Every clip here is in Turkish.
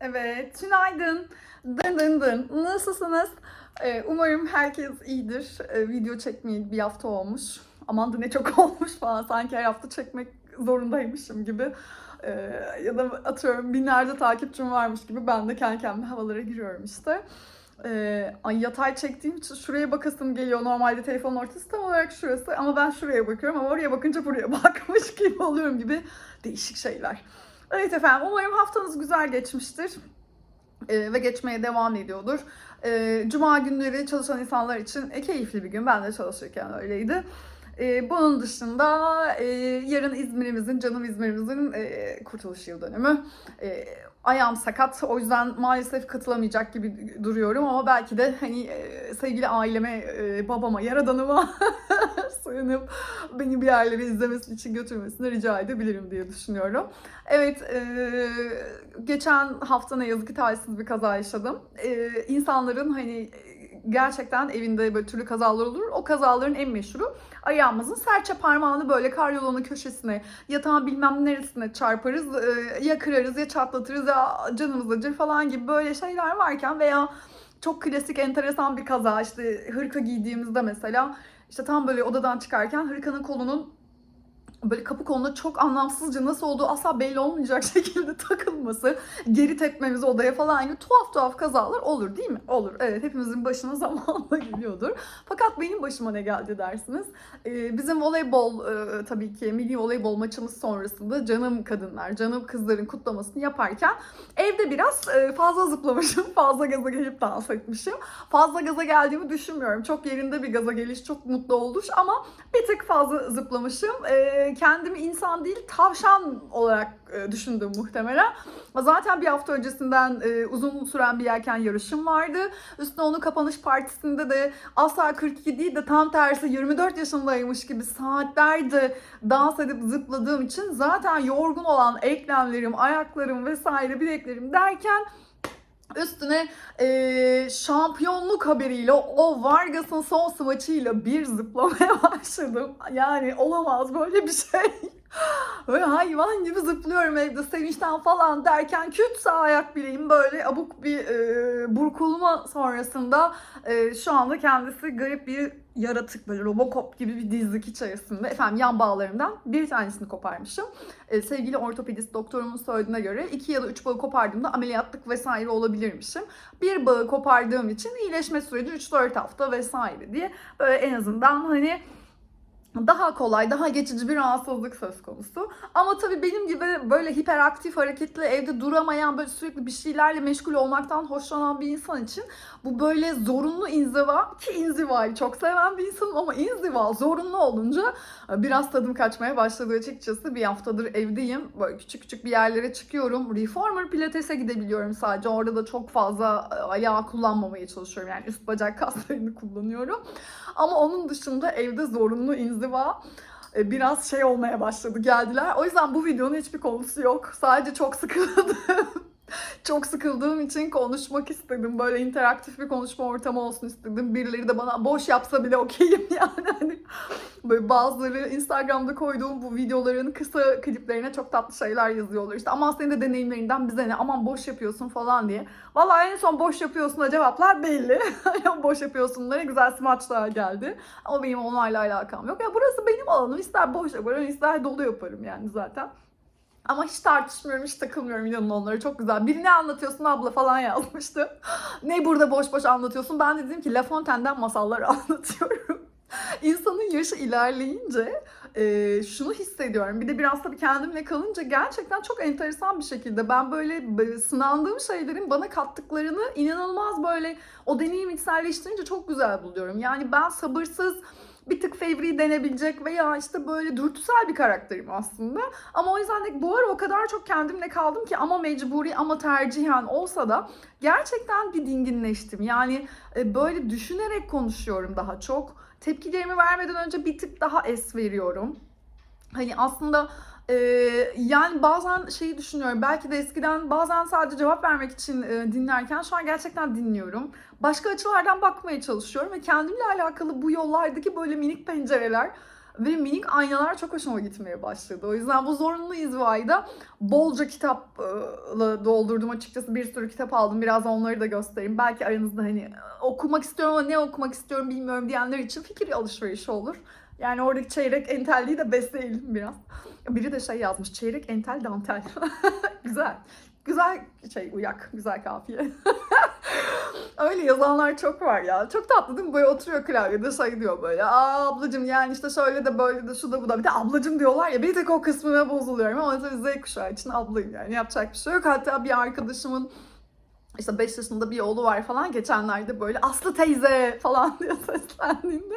Evet, günaydın. Dın dın dın. Nasılsınız? Ee, umarım herkes iyidir. Ee, video çekmeyeli bir hafta olmuş. Aman da ne çok olmuş falan. Sanki her hafta çekmek zorundaymışım gibi. Ee, ya da atıyorum binlerce takipçim varmış gibi ben de kendi kendime havalara giriyorum işte. Ee, ay yatay çektiğim için şuraya bakasım geliyor. Normalde telefonun ortası tam olarak şurası ama ben şuraya bakıyorum ama oraya bakınca buraya bakmış gibi oluyorum gibi değişik şeyler. Evet efendim umarım haftanız güzel geçmiştir Ee, ve geçmeye devam ediyordur. Ee, Cuma günleri çalışan insanlar için e, keyifli bir gün. Ben de çalışırken öyleydi. Ee, bunun dışında e, yarın İzmir'imizin, canım İzmir'imizin e, kurtuluş yıl dönümü. E, ayağım sakat. O yüzden maalesef katılamayacak gibi duruyorum ama belki de hani e, sevgili aileme, e, babama, yaradanıma sığınıp beni bir yerlere izlemesi için götürmesini rica edebilirim diye düşünüyorum. Evet, e, geçen hafta ne yazık ki talihsiz bir kaza yaşadım. E, insanların hani gerçekten evinde böyle türlü kazalar olur. O kazaların en meşhuru ayağımızın serçe parmağını böyle karyolonun köşesine, yatağın bilmem neresine çarparız. e, ya kırarız ya çatlatırız ya canımız acır falan gibi böyle şeyler varken veya çok klasik enteresan bir kaza işte hırka giydiğimizde mesela işte tam böyle odadan çıkarken hırkanın kolunun böyle kapı koluna çok anlamsızca nasıl olduğu asla belli olmayacak şekilde takılması, geri tepmemiz odaya falan gibi tuhaf tuhaf kazalar olur değil mi? Olur. Evet hepimizin başına zamanla geliyordur. Fakat benim başıma ne geldi dersiniz? Ee, bizim voleybol e, tabii ki milli voleybol maçımız sonrasında canım kadınlar, canım kızların kutlamasını yaparken evde biraz e, fazla zıplamışım, fazla gaza gelip dans etmişim. Fazla gaza geldiğimi düşünmüyorum. Çok yerinde bir gaza geliş, çok mutlu oluş ama bir tık fazla zıplamışım. Ee, kendimi insan değil tavşan olarak e, düşündüm muhtemelen. Zaten bir hafta öncesinden e, uzun süren bir yelken yarışım vardı. Üstüne onun kapanış partisinde de asla 42 değil de tam tersi 24 yaşındaymış gibi saatlerce dans edip zıpladığım için zaten yorgun olan eklemlerim, ayaklarım vesaire bileklerim derken Üstüne eee, şampiyonluk haberiyle o Vargas'ın son smaçıyla bir zıplamaya başladım. Yani olamaz böyle bir şey. Böyle hayvan gibi zıplıyorum evde sevinçten falan derken küt sağ ayak bileğim böyle abuk bir eee, burkulma sonrasında eee, şu anda kendisi garip bir yaratık böyle Robocop gibi bir dizlik içerisinde. Efendim yan bağlarımdan bir tanesini koparmışım. Ee, sevgili ortopedist doktorumun söylediğine göre iki ya da üç bağı kopardığımda ameliyatlık vesaire olabilirmişim. Bir bağı kopardığım için iyileşme süreci 3-4 hafta vesaire diye böyle en azından hani daha kolay, daha geçici bir rahatsızlık söz konusu. Ama tabii benim gibi böyle hiperaktif, hareketli, evde duramayan, böyle sürekli bir şeylerle meşgul olmaktan hoşlanan bir insan için bu böyle zorunlu inziva, ki inzivayı çok seven bir insanım ama inziva zorunlu olunca biraz tadım kaçmaya başladı açıkçası. Bir haftadır evdeyim. Böyle küçük küçük bir yerlere çıkıyorum. Reformer pilatese gidebiliyorum sadece. Orada da çok fazla ayağı kullanmamaya çalışıyorum. Yani üst bacak kaslarını kullanıyorum. Ama onun dışında evde zorunlu inziva e, biraz şey olmaya başladı geldiler. O yüzden bu videonun hiçbir konusu yok. Sadece çok sıkıldım. çok sıkıldığım için konuşmak istedim. Böyle interaktif bir konuşma ortamı olsun istedim. Birileri de bana boş yapsa bile okeyim yani. Hani böyle bazıları Instagram'da koyduğum bu videoların kısa kliplerine çok tatlı şeyler yazıyorlar. İşte aman senin de deneyimlerinden bize ne aman boş yapıyorsun falan diye. Vallahi en son boş yapıyorsun'a cevaplar belli. boş yapıyorsunlara güzel smaçlar geldi. Ama benim onlarla alakam yok. Ya burası benim alanım. İster boş yaparım ister dolu yaparım yani zaten. Ama hiç tartışmıyorum, hiç takılmıyorum inanın onlara. Çok güzel. Biri ne anlatıyorsun abla falan yazmıştı. ne burada boş boş anlatıyorsun? Ben de dedim ki La Fontaine'den masallar anlatıyorum. İnsanın yaşı ilerleyince e, şunu hissediyorum. Bir de biraz tabii kendimle kalınca gerçekten çok enteresan bir şekilde ben böyle, böyle sınandığım şeylerin bana kattıklarını inanılmaz böyle o deneyimi içselleştirince çok güzel buluyorum. Yani ben sabırsız bir tık fevri denebilecek veya işte böyle dürtüsel bir karakterim aslında. Ama o yüzden de bu ara o kadar çok kendimle kaldım ki ama mecburi ama tercihen olsa da gerçekten bir dinginleştim. Yani e, böyle düşünerek konuşuyorum daha çok. Tepkilerimi vermeden önce bir tık daha es veriyorum. Hani aslında e, yani bazen şeyi düşünüyorum. Belki de eskiden bazen sadece cevap vermek için e, dinlerken şu an gerçekten dinliyorum. Başka açılardan bakmaya çalışıyorum ve kendimle alakalı bu yollardaki böyle minik pencereler Ve minik aynalar çok hoşuma gitmeye başladı. O yüzden bu zorunlu izvayı da bolca kitapla doldurdum açıkçası. Bir sürü kitap aldım. Biraz onları da göstereyim. Belki aranızda hani okumak istiyorum ama ne okumak istiyorum bilmiyorum diyenler için fikir alışverişi olur. Yani oradaki çeyrek entelliği de besleyelim biraz. Biri de şey yazmış. Çeyrek entel dantel. güzel. Güzel şey uyak. Güzel kafiye. Öyle yazanlar çok var ya. Çok tatlı değil mi? Böyle oturuyor klavyede şey diyor böyle. Aa ablacım yani işte şöyle de böyle de şu da bu da. Bir de ablacım diyorlar ya. Bir tek o kısmına bozuluyorum ama tabii Z kuşağı için ablayım yani. Yapacak bir şey yok. Hatta bir arkadaşımın işte 5 yaşında bir oğlu var falan. Geçenlerde böyle Aslı teyze falan diye seslendiğinde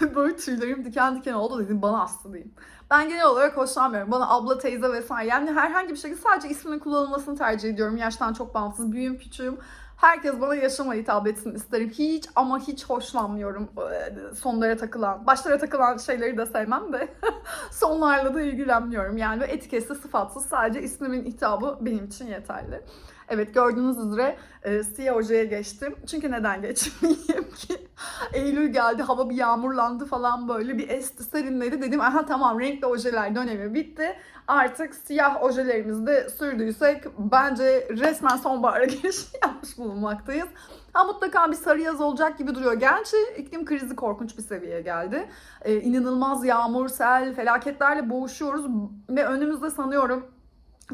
böyle tüylerim diken diken oldu dedim bana Aslı diyeyim. Ben genel olarak hoşlanmıyorum. Bana abla, teyze vesaire yani herhangi bir şekilde sadece isminin kullanılmasını tercih ediyorum. Yaştan çok bağımsız. Büyüğüm, küçüğüm. Herkes bana yaşama hitap etsin isterim. Hiç ama hiç hoşlanmıyorum e, sonlara takılan. Başlara takılan şeyleri de sevmem de sonlarla da ilgilenmiyorum. Yani etiketsiz, sıfatsız sadece ismimin hitabı benim için yeterli. Evet gördüğünüz üzere e, siyah ojeye geçtim. Çünkü neden geçmeyeyim ki? Eylül geldi, hava bir yağmurlandı falan böyle bir esti, serinledi. Dedim aha tamam renkli ojeler dönemi bitti. Artık siyah ojelerimizi de sürdüysek bence resmen sonbahara giriş yapmış bulunmaktayız. Ha mutlaka bir sarı yaz olacak gibi duruyor. Gerçi iklim krizi korkunç bir seviyeye geldi. Ee, inanılmaz yağmur, sel, felaketlerle boğuşuyoruz. Ve önümüzde sanıyorum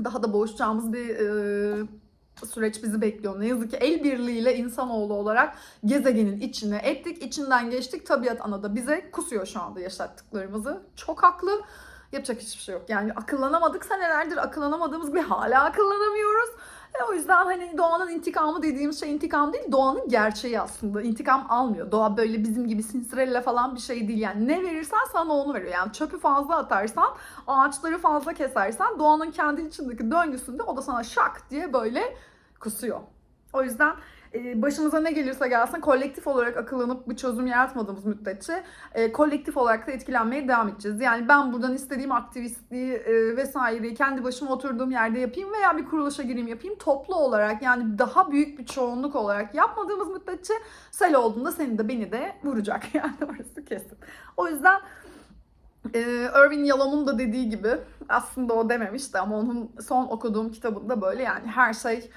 daha da boğuşacağımız bir e, süreç bizi bekliyor. Ne yazık ki el birliğiyle insanoğlu olarak gezegenin içine ettik, içinden geçtik. Tabiat ana da bize kusuyor şu anda yaşattıklarımızı. Çok haklı. Yapacak hiçbir şey yok. Yani akıllanamadık senelerdir akıllanamadığımız bir hala akıllanamıyoruz. E o yüzden hani doğanın intikamı dediğimiz şey intikam değil, doğanın gerçeği aslında. İntikam almıyor. Doğa böyle bizim gibi sinsirella falan bir şey değil. Yani ne verirsen sana onu veriyor. Yani çöpü fazla atarsan, ağaçları fazla kesersen doğanın kendi içindeki döngüsünde o da sana şak diye böyle kusuyor. O yüzden e, başımıza ne gelirse gelsin kolektif olarak akıllanıp bir çözüm yaratmadığımız müddetçe e, kolektif olarak da etkilenmeye devam edeceğiz. Yani ben buradan istediğim aktivistliği e, vesaireyi kendi başıma oturduğum yerde yapayım veya bir kuruluşa gireyim yapayım. Toplu olarak yani daha büyük bir çoğunluk olarak yapmadığımız müddetçe sel olduğunda seni de beni de vuracak. Yani orası kesin. O yüzden ee, Irving Yalom'un da dediği gibi aslında o dememişti ama onun son okuduğum kitabında böyle yani her şey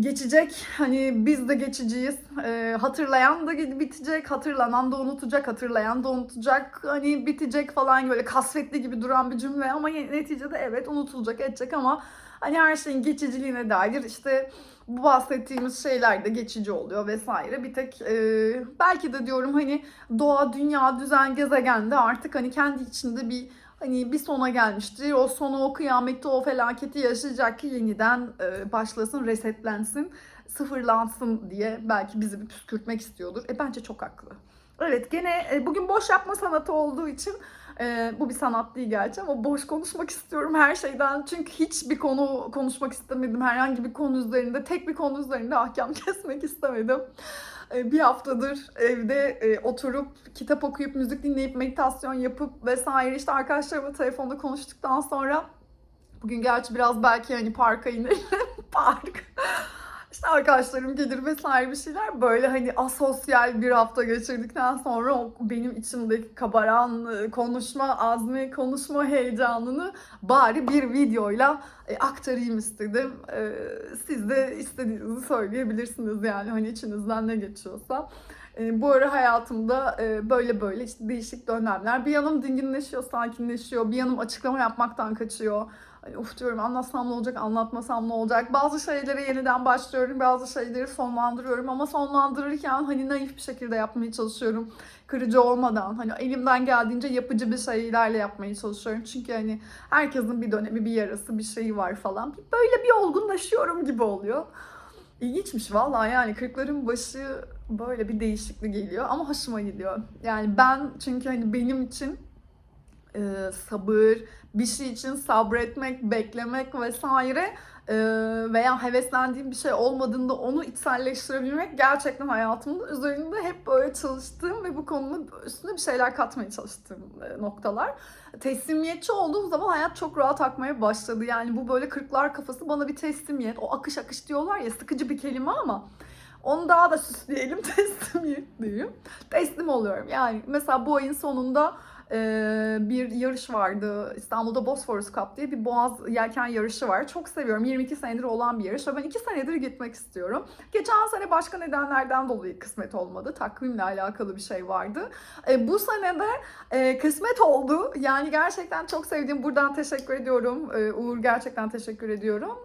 geçecek. Hani biz de geçiciyiz. Ee, hatırlayan da bitecek, hatırlanan da unutacak, hatırlayan da unutacak. Hani bitecek falan böyle kasvetli gibi duran bir cümle ama neticede evet unutulacak, edecek ama hani her şeyin geçiciliğine dair işte bu bahsettiğimiz şeyler de geçici oluyor vesaire. Bir tek e, belki de diyorum hani doğa, dünya, düzen, gezegende artık hani kendi içinde bir hani bir sona gelmiştir. O sonu o kıyamette o felaketi yaşayacak ki yeniden e, başlasın, resetlensin, sıfırlansın diye belki bizi bir püskürtmek istiyordur. E bence çok haklı. Evet gene e, bugün boş yapma sanatı olduğu için e, bu bir sanat değil gerçi ama boş konuşmak istiyorum her şeyden. Çünkü hiçbir konu konuşmak istemedim. Herhangi bir konu üzerinde, tek bir konu üzerinde ahkam kesmek istemedim. E, bir haftadır evde e, oturup kitap okuyup müzik dinleyip meditasyon yapıp vesaire işte arkadaşlarımla telefonda konuştuktan sonra bugün gerçi biraz belki hani parka inelim. Park. İşte arkadaşlarım gelir vesaire bir şeyler böyle hani asosyal bir hafta geçirdikten sonra o benim içimdeki kabaran e, konuşma azmi, konuşma heyecanını bari bir videoyla e, aktarayım istedim. E, siz de istediğinizi söyleyebilirsiniz yani hani içinizden ne geçiyorsa. Bu ara hayatımda böyle böyle işte değişik dönemler. Bir yanım dinginleşiyor, sakinleşiyor. Bir yanım açıklama yapmaktan kaçıyor. Uf diyorum anlatsam ne olacak, anlatmasam ne olacak. Bazı şeylere yeniden başlıyorum, bazı şeyleri sonlandırıyorum ama sonlandırırken hani naif bir şekilde yapmaya çalışıyorum. Kırıcı olmadan, hani elimden geldiğince yapıcı bir şeylerle yapmaya çalışıyorum. Çünkü hani herkesin bir dönemi, bir yarası, bir şeyi var falan. Böyle bir olgunlaşıyorum gibi oluyor. İlginçmiş vallahi yani kırkların başı böyle bir değişiklik geliyor ama hoşuma gidiyor. Yani ben çünkü hani benim için e, sabır, bir şey için sabretmek, beklemek vesaire e, veya heveslendiğim bir şey olmadığında onu içselleştirebilmek gerçekten hayatımda üzerinde hep böyle çalıştığım ve bu konunun üstüne bir şeyler katmaya çalıştığım e, noktalar. Teslimiyetçi olduğum zaman hayat çok rahat akmaya başladı. Yani bu böyle kırklar kafası bana bir teslimiyet. O akış akış diyorlar ya sıkıcı bir kelime ama onu daha da süsleyelim teslimiyet diyeyim. Teslim oluyorum. Yani mesela bu ayın sonunda bir yarış vardı. İstanbul'da Bosphorus Cup diye bir boğaz yelken yarışı var. Çok seviyorum. 22 senedir olan bir yarış ben 2 senedir gitmek istiyorum. Geçen sene başka nedenlerden dolayı kısmet olmadı. Takvimle alakalı bir şey vardı. E, bu sene de e, kısmet oldu. Yani gerçekten çok sevdiğim. Buradan teşekkür ediyorum. E, Uğur gerçekten teşekkür ediyorum.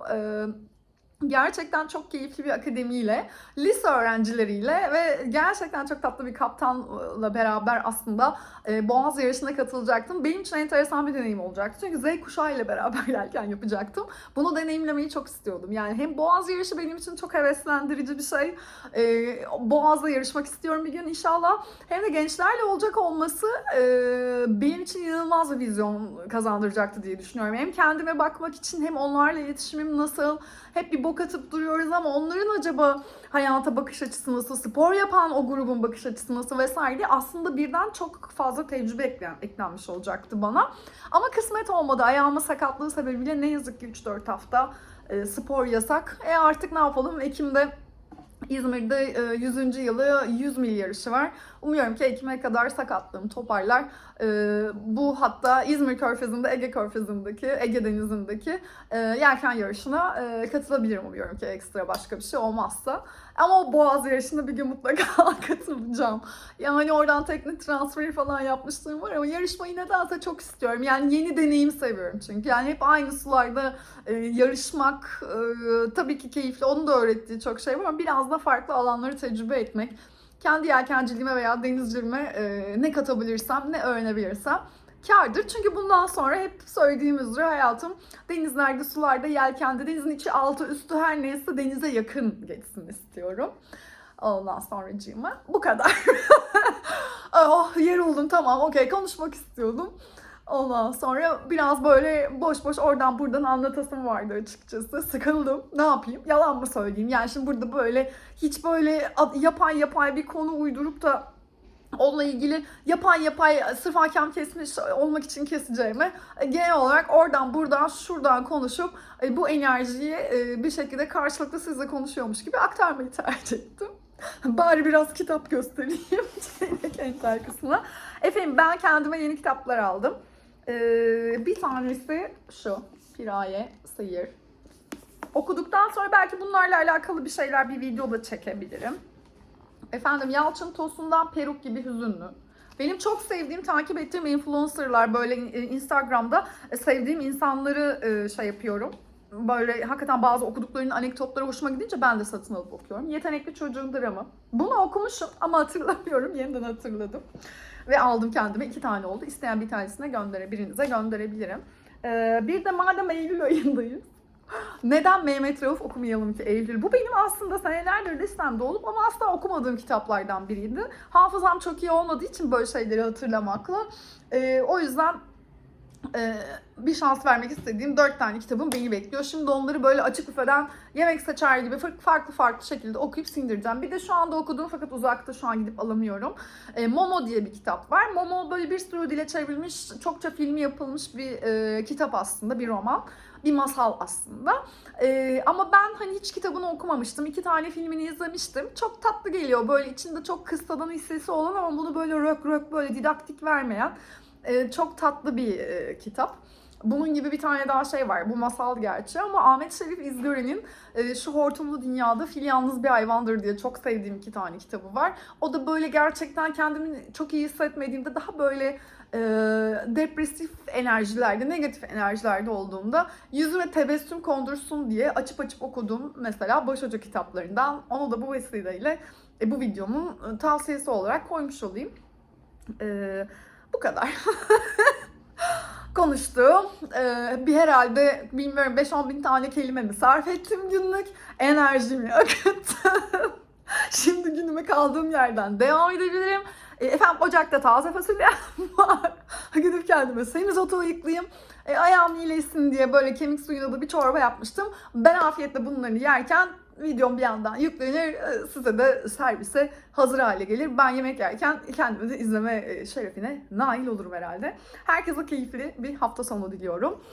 Gerçekten çok keyifli bir akademiyle, lise öğrencileriyle ve gerçekten çok tatlı bir kaptanla beraber aslında e, Boğaz yarışına katılacaktım. Benim için enteresan bir deneyim olacaktı. Çünkü Z kuşağı ile beraber yelken yapacaktım. Bunu deneyimlemeyi çok istiyordum. Yani hem Boğaz yarışı benim için çok heveslendirici bir şey. E, Boğaz'da yarışmak istiyorum bir gün inşallah. Hem de gençlerle olacak olması e, benim için inanılmaz bir vizyon kazandıracaktı diye düşünüyorum. Hem kendime bakmak için hem onlarla iletişimim nasıl, hep bir bok atıp duruyoruz ama onların acaba hayata bakış açısı nasıl, spor yapan o grubun bakış açısı nasıl vesaire diye aslında birden çok fazla tecrübe eklen, eklenmiş olacaktı bana. Ama kısmet olmadı. Ayağıma sakatlığı sebebiyle ne yazık ki 3-4 hafta e, spor yasak. E artık ne yapalım? Ekim'de İzmir'de e, 100. yılı 100 mil yarışı var. Umuyorum ki Ekim'e kadar sakatlığım toparlar. E, bu hatta İzmir Körfezi'nde, Ege Körfezi'ndeki, Ege Denizi'ndeki e, yelken yarışına e, katılabilirim umuyorum ki ekstra başka bir şey olmazsa. Ama o Boğaz yarışına bir gün mutlaka katılacağım. Yani oradan teknik transferi falan yapmışlığım var ama yarışmayı nedense çok istiyorum. Yani yeni deneyim seviyorum çünkü. Yani hep aynı sularda e, yarışmak e, tabii ki keyifli. Onun da öğrettiği çok şey var ama biraz da farklı alanları tecrübe etmek. Kendi yelkenciliğime veya denizciliğime e, ne katabilirsem, ne öğrenebilirsem kardır. Çünkü bundan sonra hep söylediğimiz üzere hayatım denizlerde, sularda, yelkende, denizin içi, altı, üstü her neyse denize yakın geçsin istiyorum. Ondan sonracığıma bu kadar. oh yer oldum tamam okey konuşmak istiyordum. Ondan sonra biraz böyle boş boş oradan buradan anlatasım vardı açıkçası. Sıkıldım. Ne yapayım? Yalan mı söyleyeyim? Yani şimdi burada böyle hiç böyle yapay yapay bir konu uydurup da onunla ilgili yapay yapay sırf hakem kesmiş olmak için keseceğime genel olarak oradan buradan şuradan konuşup e, bu enerjiyi e, bir şekilde karşılıklı sizle konuşuyormuş gibi aktarmayı tercih ettim. Bari biraz kitap göstereyim çeyrek entel. Efendim ben kendime yeni kitaplar aldım. Ee, bir tanesi şu. Piraye Seyir. Okuduktan sonra belki bunlarla alakalı bir şeyler bir video da çekebilirim. Efendim Yalçın Tosun'dan Peruk gibi hüzünlü. Benim çok sevdiğim, takip ettiğim influencerlar böyle Instagram'da sevdiğim insanları e, şey yapıyorum. Böyle hakikaten bazı okuduklarının anekdotları hoşuma gidince ben de satın alıp okuyorum. Yetenekli Çocuğun Dramı. Bunu okumuşum ama hatırlamıyorum. Yeniden hatırladım. Ve aldım kendime. iki tane oldu. İsteyen bir tanesine göndere, birinize gönderebilirim. Ee, bir de madem Eylül ayındayız. Neden Mehmet Rauf okumayalım ki Eylül? Bu benim aslında senelerdir listemde olup ama asla okumadığım kitaplardan biriydi. Hafızam çok iyi olmadığı için böyle şeyleri hatırlamakla. Ee, o yüzden e, bir şans vermek istediğim dört tane kitabım beni bekliyor. Şimdi onları böyle açık büfeden yemek seçer gibi farklı farklı şekilde okuyup sindireceğim. Bir de şu anda okuduğum fakat uzakta şu an gidip alamıyorum. E, Momo diye bir kitap var. Momo böyle bir sürü dile çevrilmiş, çokça filmi yapılmış bir e, kitap aslında, bir roman. Bir masal aslında. Ee, ama ben hani hiç kitabını okumamıştım. İki tane filmini izlemiştim. Çok tatlı geliyor. Böyle içinde çok kıssadan hissesi olan ama bunu böyle rök rök böyle didaktik vermeyen e, çok tatlı bir e, kitap. Bunun gibi bir tane daha şey var. Bu masal gerçi ama Ahmet Şerif İzgören'in e, şu hortumlu dünyada fil yalnız bir hayvandır diye çok sevdiğim iki tane kitabı var. O da böyle gerçekten kendimi çok iyi hissetmediğimde daha böyle e, depresif enerjilerde, negatif enerjilerde olduğumda yüzüme tebessüm kondursun diye açıp açıp okuduğum mesela başucu kitaplarından. Onu da bu vesileyle e, bu videomun tavsiyesi olarak koymuş olayım. E, bu kadar. konuştuğum e, bir herhalde bilmiyorum 5-10 bin tane kelime mi sarf ettim günlük enerjimi akıttım. Şimdi günüme kaldığım yerden devam edebilirim. E, efendim ocakta taze fasulye var. Gidip kendime semizotu yıklayayım. E, ayağım iyileşsin diye böyle kemik suyuyla da bir çorba yapmıştım. Ben afiyetle bunları yerken videom bir yandan yüklenir, size de servise hazır hale gelir. Ben yemek yerken kendimi de izleme şerefine nail olurum herhalde. Herkese keyifli bir hafta sonu diliyorum.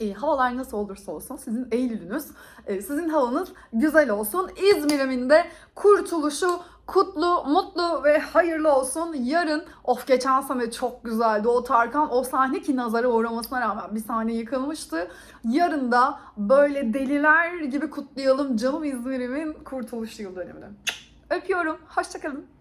E, havalar nasıl olursa olsun sizin Eylül'ünüz, e, sizin havanız güzel olsun. İzmir'imin de kurtuluşu kutlu, mutlu ve hayırlı olsun. Yarın, of geçen sene çok güzeldi o Tarkan. O sahne ki nazara uğramasına rağmen bir sahne yıkılmıştı. Yarın da böyle deliler gibi kutlayalım canım İzmir'imin kurtuluş yıl dönümünü. Öpüyorum. Hoşçakalın.